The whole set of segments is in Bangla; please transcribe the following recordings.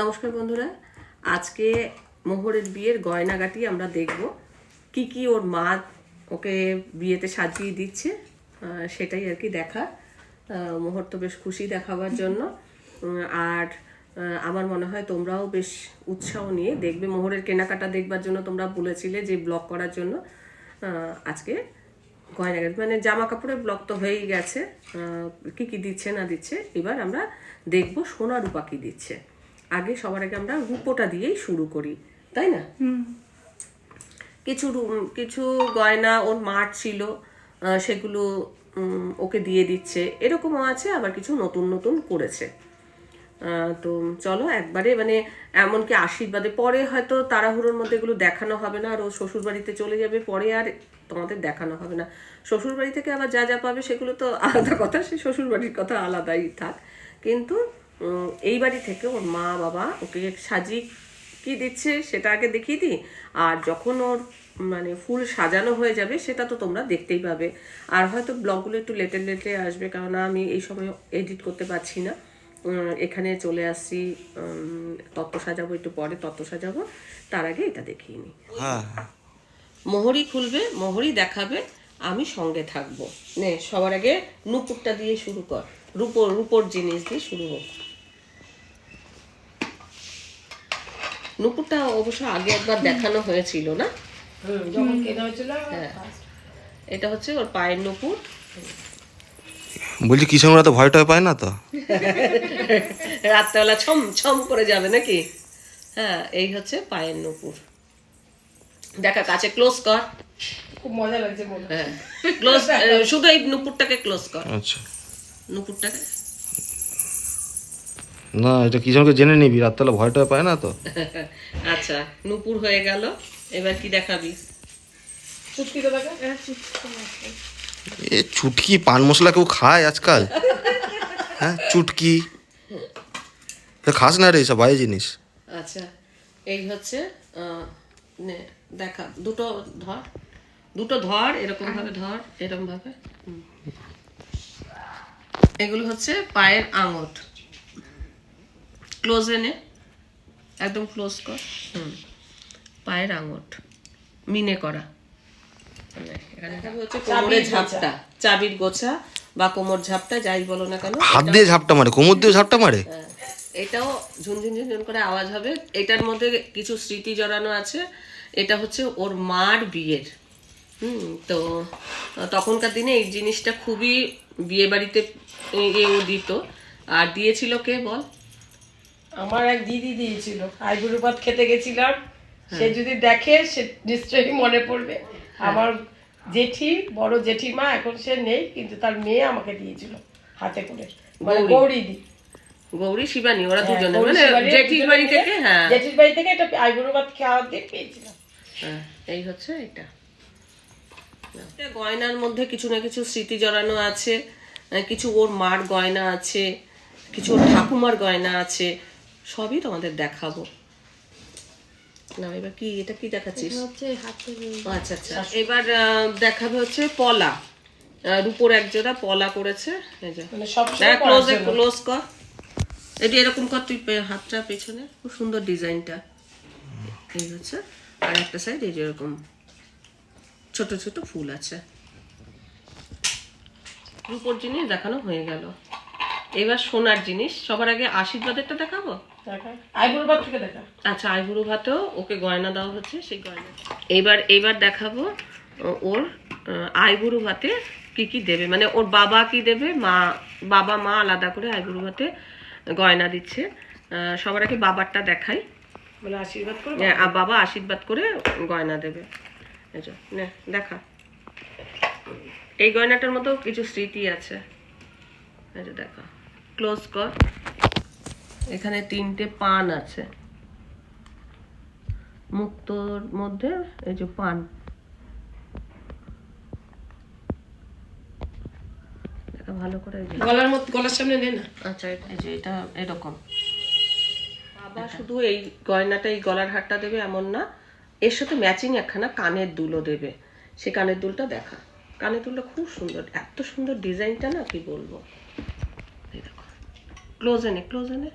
নমস্কার বন্ধুরা, আজকে মোহরের বিয়ের গয়নাগাটি আমরা দেখব। কি কি ওর মা ওকে বিয়েতে সাজিয়ে দিচ্ছে সেটাই আর কি দেখা মোহর তো বেশ খুশি দেখাবার জন্য। আর আমার মনে হয় তোমরাও বেশ উৎসাহ নিয়ে দেখবে। মোহরের কেনাকাটা দেখবার জন্য তোমরা বলেছিলে যে ব্লগ করার জন্য। আজকে গয়নাগাটি মানে জামা কাপড়ের ব্লক তো হয়েই গেছে। কি কি দিচ্ছে না দিচ্ছে, এবার আমরা দেখব সোনা রূপা কি দিচ্ছে। আগে সবার আগে আমরা রূপোটা দিয়েই শুরু করি তাই না? কিছু কিছু গয়না ওর মার ছিল সেগুলো ওকে দিয়ে দিচ্ছে এরকমও আছে আবার কিছু নতুন নতুন করেছে। তো চলো একবারে মানে এমনকি আশীর্বাদে পরে হয়তো তাড়াহুড়োর মধ্যে এগুলো দেখানো হবে না আর ও শ্বশুর বাড়িতে চলে যাবে পরে আর তোমাদের দেখানো হবে না। শ্বশুর বাড়ি থেকে আবার যা যা পাবে সেগুলো তো আলাদা কথা সে শ্বশুর বাড়ির কথা আলাদাই থাক। কিন্তু এই বাড়ি থেকে ওর মা বাবা ওকে সাজিয়ে কি দিচ্ছে সেটা আগে দেখিয়ে দিই। আর যখন ওর মানে ফুল সাজানো হয়ে যাবে সেটা তো তোমরা দেখতেই পাবে। আর হয়তো ব্লগগুলো একটু লেটে লেটে আসবে কারণ আমি এই সময় এডিট করতে পারছি না। এখানে চলে আসছি তত্ত্ব সাজাবো একটু পরে তত্ত্ব সাজাবো। তার আগে এটা দেখিয়ে নিই। হ্যাঁ। মোহরি খুলবে মোহরি দেখাবে আমি সঙ্গে থাকব। নে সবার আগে নুপুরটা দিয়ে শুরু কর। রূপোর রূপোর জিনিস দিয়ে শুরু হোক। নুপুরটা অবশ্য আগে একবার দেখানো হয়েছিল না? যখন কেনা হয়েছিল হ্যাঁ। এটা হচ্ছে ওর পায়ের নুপুর বলছি কিষণরা তো ভয় টয় পায় না তো? রাত্রেবেলা ছম ছম করে যাবে নাকি? হ্যাঁ এই হচ্ছে পায়ের নুপুর দেখা কাছে ক্লোজ কর। খুব মজা লাগছে হ্যাঁ। ক্লোজ শুধু এই নুপুরটাকে ক্লোজ কর। আচ্ছা। নুপুরটাকে না এটা কিষণকে জেনে নিবি রাত্রেবেলা ভয় টয় পায় না তো। আচ্ছা নুপুর হয়ে গেল এবার কি দেখাবি? চুটকি তো দেখা এ চুটকি পান মশলা কেউ খায় আজকাল? হ্যাঁ চুটকি। খাস না রে সব বাজে জিনিস। আচ্ছা এই হচ্ছে নে দেখা দুটো ধর দুটো ধর এরকম ভাবে ধর এরকম ভাবে এগুলো হচ্ছে পায়ের আঙট ক্লোজ এনে একদম ক্লোজ কর। হুম। পায়ের আঙট মিনে করা। এখানে হচ্ছে কোমরের ঝাপটা। চাবির গোছা বা কোমর ঝাপটা যাই বলো না কেন। হাত দিয়ে ঝাপটা মারে কোমর দিয়ে ঝাপটা মারে? হ্যাঁ, এটাও ঝুনঝুন ঝুনঝুন করে আওয়াজ হবে। এটার মধ্যে কিছু স্মৃতি জড়ানো আছে। এটা হচ্ছে ওর মার বিয়ের। হুম তো তখনকার দিনে এই জিনিসটা খুবই বিয়ে বাড়িতে এ- এও দিত। আর দিয়েছিল কে বল? আমার এক দিদি দিয়েছিল। আইবুড়ো ভাত খেতে গেছিলাম। সে যদি দেখে সে নিশ্চয়ই মনে পড়বে। আমার জেঠি বড় জেঠিমা এখন সে নেই কিন্তু তার মেয়ে আমাকে দিয়েছিল হাতে করে। মানে গৌরী। দি। গৌরী শিবানী ওরা দুজনে। মানে জেঠির বাড়ি থেকে হ্যাঁ। জেঠির বাড়ি থেকে একটা আইবুড়ো ভাত খাওয়ার দিয়ে পেয়েছিলাম। হ্যাঁ, এই হচ্ছে এটা। এটা গয়নার মধ্যে কিছু না কিছু স্মৃতি জড়ানো আছে। কিছু ওর মার গয়না আছে কিছু ওর ঠাকুমার গয়না আছে। সবই তোমাদের দেখাবো। না এবার কি এটা কি দেখাচ্ছিস? আচ্ছা আচ্ছা। এবার দেখাবে হচ্ছে পলা। রূপোর পলা করেছে এই যে। মানে সব দেখ ক্লোজ ক্লোজ কর। এটি এরকম কর তুই হাতটা পেছনে। খুব সুন্দর ডিজাইনটা। এই হচ্ছে। আর একটা সাইড এই যেরকম ছোট ছোট ফুল আছে। রূপোর জিনিস দেখানো হয়ে গেল। এবার সোনার জিনিস। সবার আগে আশীর্বাদেরটা দেখাবো? আইবুড়ো ভাত থেকে দেখা আচ্ছা আইবুড়ো ভাতেও ওকে গয়না দেওয়া হচ্ছে সেই গয়না। এবার এবার দেখাবো ওর আইবুড়ো ভাতে কি কি দেবে। মানে ওর বাবা কি দেবে? মা বাবা মা আলাদা করে আইবুড়ো ভাতে গয়না দিচ্ছে। সবার আগে বাবারটা দেখাই। বলে আশীর্বাদ করব হ্যাঁ, আর বাবা আশীর্বাদ করে গয়না দেবে। নে দেখা। এই গয়নাটার মতো কিছু স্মৃতি আছে। দেখা। ক্লোজ কর। এখানে তিনটে পান আছে। মুক্তর মধ্যে এই যে পান। ভালো করে গলার মধ্যে গলার সামনে নে না। আচ্ছা এই যে এটা এরকম। বাবা শুধু এই গয়নাটা এই গলার হারটা দেবে এমন না। এর সাথে ম্যাচিং একখানা কানের দুলও দেবে। সে কানের দুলটা দেখা। কানের দুলটা খুব সুন্দর। এত সুন্দর ডিজাইনটা না কি বলব? ক্লোজ এনে ক্লোজ এনে।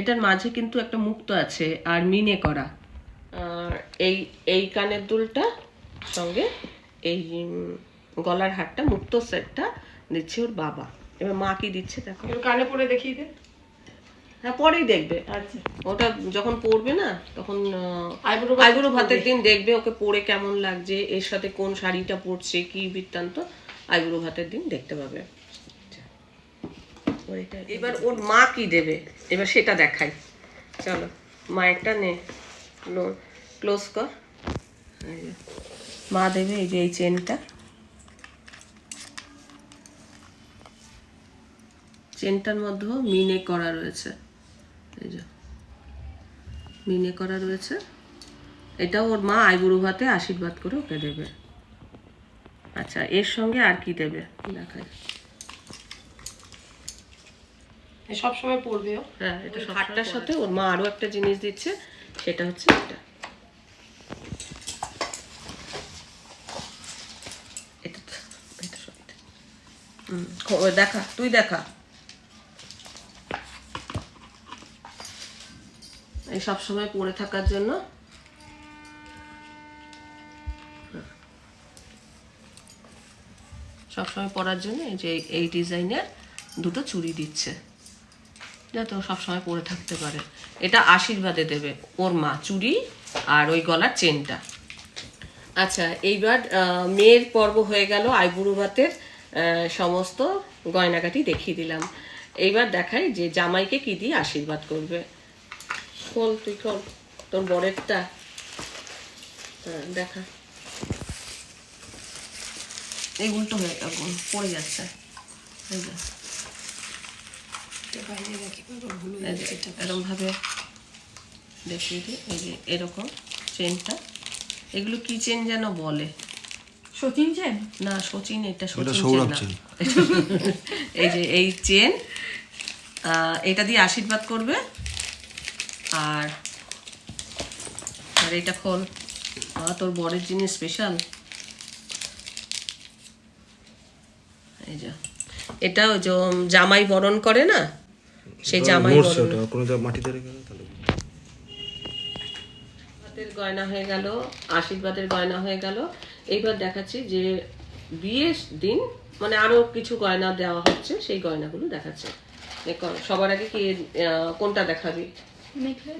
এটার মাঝে কিন্তু একটা মুক্ত আছে আর মিনে করা। এই এই কানের দুলটা সঙ্গে এই গলার হারটা মুক্ত সেটটা দিচ্ছে ওর বাবা। এবার মা কি দিচ্ছে দেখো। কানে পরে দেখিয়ে দে। হ্যাঁ পরেই দেখবে। আচ্ছা। ওটা যখন পড়বে না তখন আইবুড়ো আইবুড়ো ভাতের দিন দেখবে ওকে পরে কেমন লাগছে এর সাথে কোন শাড়িটা পরছে কি বৃত্তান্ত আইবুড়ো ভাতের দিন দেখতে পাবে। এবার ওর মা কি দেবে? এবার সেটা দেখাই। চলো মায়েরটা নে। ক্লোজ কর। মা দেবে এই যে এই চেনটা চেনটার মধ্যেও মিনে করা রয়েছে। এই যে মিনে করা রয়েছে। এটা ওর মা আইবুড়ো ভাতে আশীর্বাদ করে ওকে দেবে। আচ্ছা এর সঙ্গে আর কি দেবে? দেখাই। সব সময় পড়বে ও হ্যাঁ এটা হাটটার সাথে ওর মা আরও একটা জিনিস দিচ্ছে সেটা হচ্ছে এটা। দেখা তুই দেখা। এই সব সময় পড়ে থাকার জন্য। সবসময় পরার জন্য এই যে এই ডিজাইনের দুটো চুড়ি দিচ্ছে। যাতে ও সবসময় পরে থাকতে পারে। এটা আশীর্বাদে দেবে ওর মা চুড়ি আর ওই গলার চেনটা। আচ্ছা এইবার মেয়ের পর্ব হয়ে গেল আইবুড়ো ভাতের সমস্ত গয়নাগাটি দেখিয়ে দিলাম। এইবার দেখাই যে জামাইকে কি দিয়ে আশীর্বাদ করবে। খোল তুই, খোল, তোর বরেরটা। দেখা। এই উল্টো হয়ে পড়ে যাচ্ছে। এই যে। বাইরে রাখি বাবা ভুলে এই যে এরকম ভাবে দেখিয়ে দিই এই যে এরকম চেনটা। এগুলো কি চেন যেন বলে? সচিন চেন? না সচিন এটা সচিন সৌরভ চেন এই যে এই চেন এটা দিয়ে আশীর্বাদ করবে। আর আর এটা খোল। তোর বরের জিনিস স্পেশাল এই যে। এটা ওই যে জামাই বরণ করে না সেই জামাই মরছে বরণ। কোনো মাটিতে রেখে তাহলে। গয়না হয়ে গেল আশীর্বাদের গয়না হয়ে গেল। এইবার দেখাচ্ছি যে বিয়ের দিন মানে আরও কিছু গয়না দেওয়া হচ্ছে সেই গয়নাগুলো দেখাচ্ছে। দেখো, সবার আগে কি আহ, কোনটা দেখাবি?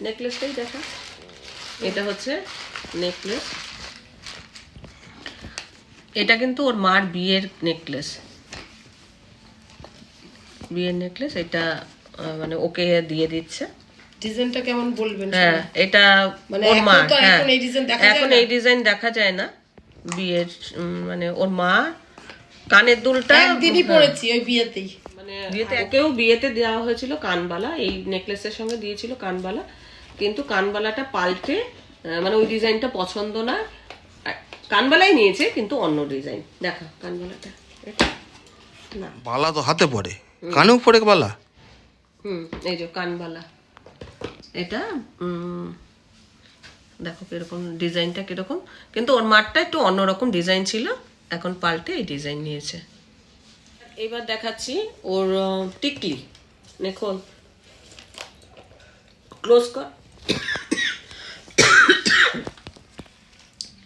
নেকলেসটাই দেখা। এটা হচ্ছে নেকলেস। এটা কিন্তু ওর মার বিয়ের নেকলেস। বিয়ের নেকলেস এটা মানে ওকে দিয়ে দিচ্ছে। ডিজাইনটা কেমন বলবেন হ্যাঁ এটা মানে ওর এখন মা হ্যাঁ। এখন এই design দেখা এখন এই ডিজাইন দেখা যায় না। বিয়ের মানে ওর মা কানের দুলটা একদিনই পড়েছি ওই বিয়েতেই। মানে বিয়েতে ওকেও বিয়েতে দেওয়া হয়েছিল কানবালা এই নেকলেসের সঙ্গে দিয়েছিল কানবালা। কিন্তু কানবালাটা পাল্টে মানে ওই ডিজাইনটা পছন্দ না। কানবালাই নিয়েছে কিন্তু অন্য ডিজাইন দেখা কানবালাটা। এটা না। বালা তো হাতে পড়ে। কানেও পড়ে বালা? হুম এই যে কানবালা এটা দেখো কীরকম ডিজাইনটা কীরকম। কিন্তু ওর মাঠটা একটু অন্যরকম ডিজাইন ছিল এখন পাল্টে এই ডিজাইন নিয়েছে। এবার দেখাচ্ছি ওর টিকলি। নেখোল ক্লোজ কর।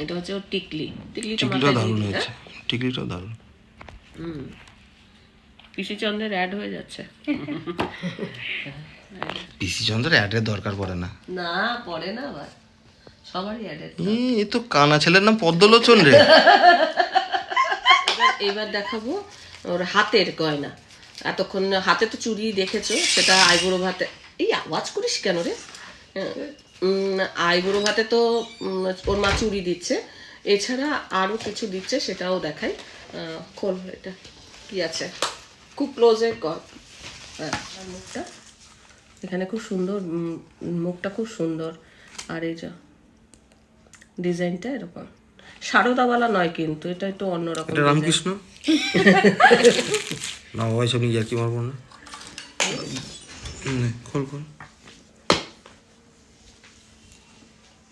এটা হচ্ছে ওর টিকলি। টিকলিটা দারুণ হয়েছে। টিকলিটাও দারুণ। হ্যাঁ? পিসিচন্দ্রের অ্যাড হয়ে যাচ্ছে। পিসি চন্দ্রের অ্যাডের দরকার পড়ে না। না পড়ে না আবার। সবারই অ্যাডের এ তো কানা ছেলের নাম পদ্মলোচন রে। এবার দেখাবো ওর হাতের গয়না। এতক্ষণ হাতে তো চুড়ি দেখেছ সেটা আইবুড়ো ভাতে এই আওয়াজ করিস কেন রে? আইবুড়ো ভাতে তো ওর মা চুড়ি দিচ্ছে। এছাড়া আরও কিছু দিচ্ছে সেটাও দেখাই। আহ, খোল এটা কি আছে? খুব ক্লোজে কর হ্যাঁ। মুখটা? এখানে খুব সুন্দর মুখটা খুব সুন্দর। আর এই যা ডিজাইনটা এরকম। সারদাওয়ালা নয় কিন্তু এটা একটু অন্যরকম এটা রামকৃষ্ণ? না বাবা সব আর কি মারবো না খোল খোল।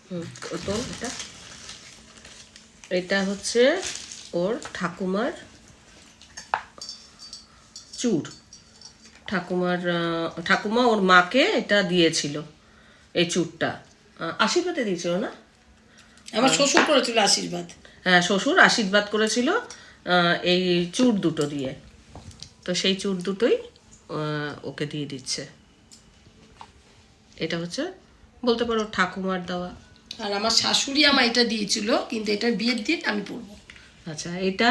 হুম, তো এটা। এটা হচ্ছে ওর ঠাকুমার চুর। ঠাকুমার ঠাকুমা ওর মাকে এটা দিয়েছিল এই চুরটা। আশীর্বাদে দিয়েছিল না? আমার শ্বশুর করেছিল আশীর্বাদ। হ্যাঁ শ্বশুর আশীর্বাদ করেছিল এই চুর দুটো দিয়ে। তো সেই চুর দুটোই ওকে দিয়ে দিচ্ছে। এটা হচ্ছে বলতে পারো ঠাকুমার দেওয়া। আর আমার শাশুড়ি আমার এটা দিয়েছিল কিন্তু এটা বিয়ের দিন আমি পরবো আচ্ছা এটা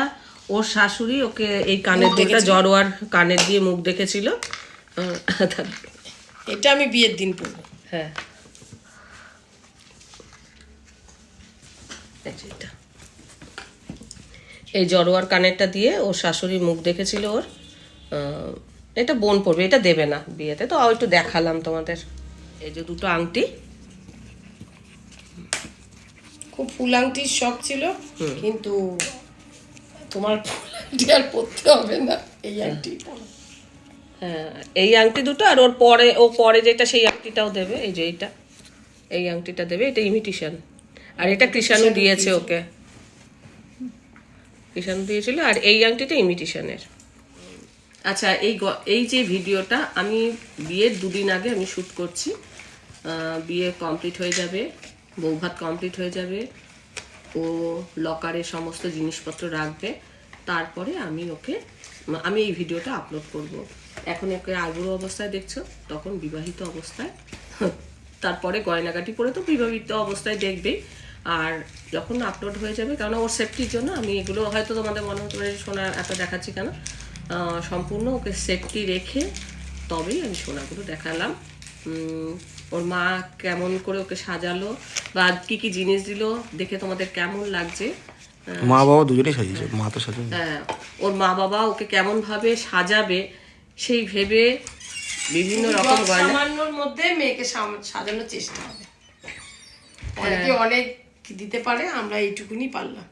ওর শাশুড়ি ওকে এই কানের দুলটা। জড়োয়ার কানের দিয়ে মুখ দেখেছিল। এটা আমি বিয়ের দিন পরবো। হ্যাঁ। এটা। এই জড়োয়ার কানেরটা দিয়ে ওর শাশুড়ি মুখ দেখেছিল ওর। এটা বোন পড়বে এটা দেবে না বিয়েতে। তো একটু দেখালাম তোমাদের। এই যে দুটো আংটি। খুব ফুল আংটির শখ ছিল কিন্তু তোমার আংটি আর পরতে হবে না এই আংটি হ্যাঁ এই আংটি দুটো আর ওর পরে ও পরে যেটা সেই আংটিটাও দেবে এই যে এইটা। এই আংটিটা দেবে এটা ইমিটেশন আর এটা কৃষাণু দিয়েছে ওকে। কৃষাণু দিয়েছিল আর এই আংটিটা ইমিটেশনের আচ্ছা এই এই যে ভিডিওটা আমি বিয়ের দুদিন আগে আমি শ্যুট করছি। বিয়ে কমপ্লিট হয়ে যাবে বৌভাত কমপ্লিট হয়ে যাবে। ও লকারে সমস্ত জিনিসপত্র রাখবে। তারপরে আমি ওকে, আমি এই ভিডিওটা আপলোড করব। এখন ওকে আইবুড়ো অবস্থায় দেখছ, তখন বিবাহিত অবস্থায়। তারপরে গয়নাগাটি পরে তো বিবাহিত অবস্থায় দেখবেই। আর যখন আপলোড হয়ে যাবে কারণ ওর সেফটির জন্য আমি এগুলো হয়তো তোমাদের মনে হতে পারে সোনা এত দেখাচ্ছি কেন? সম্পূর্ণ ওকে সেফটি রেখে তবেই আমি সোনাগুলো দেখালাম। ওর মা কেমন করে ওকে সাজালো বা কি কি জিনিস দিল দেখে তোমাদের কেমন লাগছে? মা বাবা দুজনেই সাজিয়েছে মা তো সাজিয়ে হ্যাঁ, ওর মা বাবা ওকে কেমন ভাবে সাজাবে সেই ভেবে বিভিন্ন রকম গয়না সামান্যর মধ্যে মেয়েকে সাজানোর চেষ্টা হবে। অনেকে অনেক দিতে পারে আমরা এইটুকুনি পারলাম।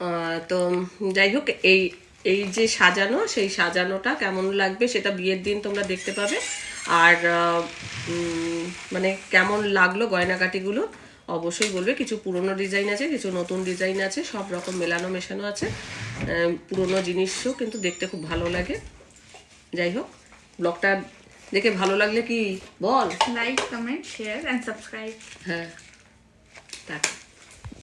আহ, তো যাই হোক এই এই যে সাজানো সেই সাজানোটা কেমন লাগবে সেটা বিয়ের দিন তোমরা দেখতে পাবে। আর মানে কেমন লাগল গয়নাকাটিগুলো অবশ্যই বলবে। কিছু পুরনো ডিজাইন আছে কিছু নতুন ডিজাইন আছে সব রকম মেলানো মেশানো আছে। পুরনো জিনিসও কিন্তু দেখতে খুব ভালো লাগে। যাই হোক ব্লগটা দেখে ভালো লাগলে কি বল? Like, comment, share, and subscribe. হ্যাঁ টাটা।